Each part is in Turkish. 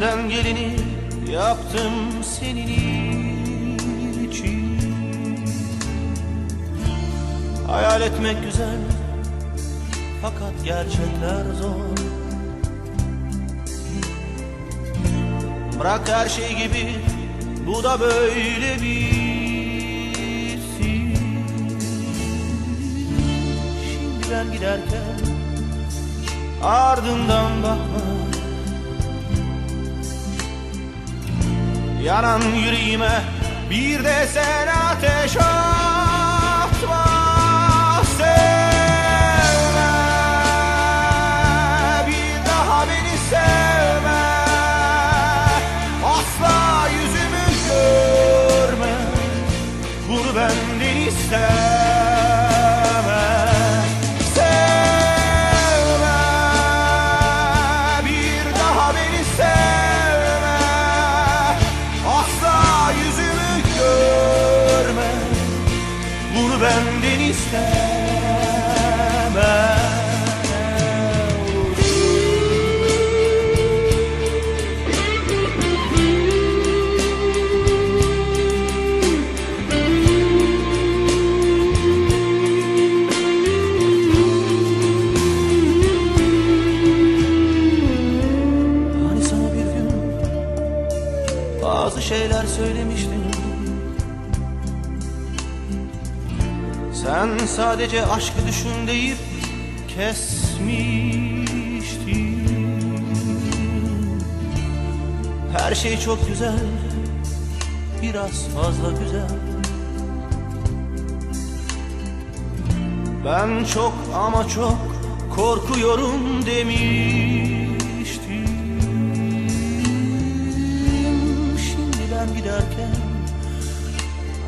ben gelini yaptım senin için. Hayal etmek güzel fakat gerçekler zor. Bırak her şey gibi bu da böyle bitsin. Şimdi ben giderken ardından bakma Yanan yüreğime bir de sen ateş atma Bunu benden isteme Hani bazı şeyler söylemiştim Sen sadece aşkı düşün deyip kesmiştin. Her şey çok güzel Biraz fazla güzel. Ben çok ama çok korkuyorum demiştim Şimdi ben giderken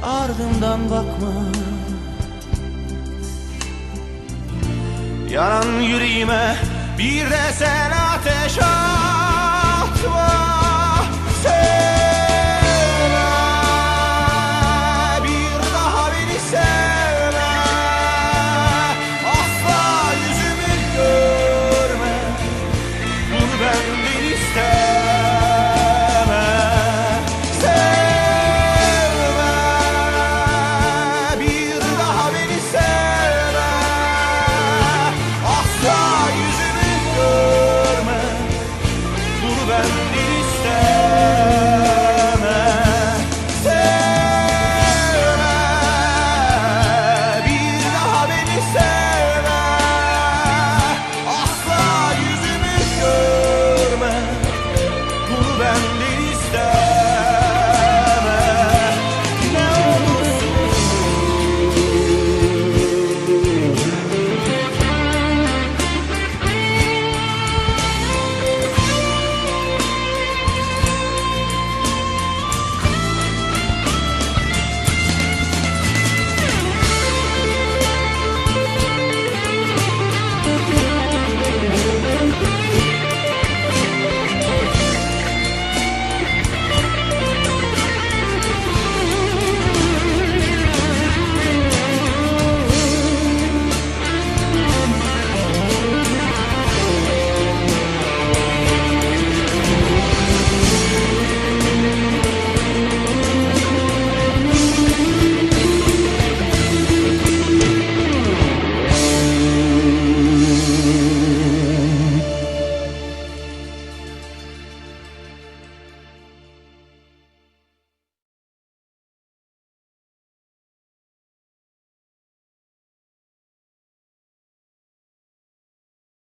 ardımdan bakma Yanan yüreğime bir de sen ateş at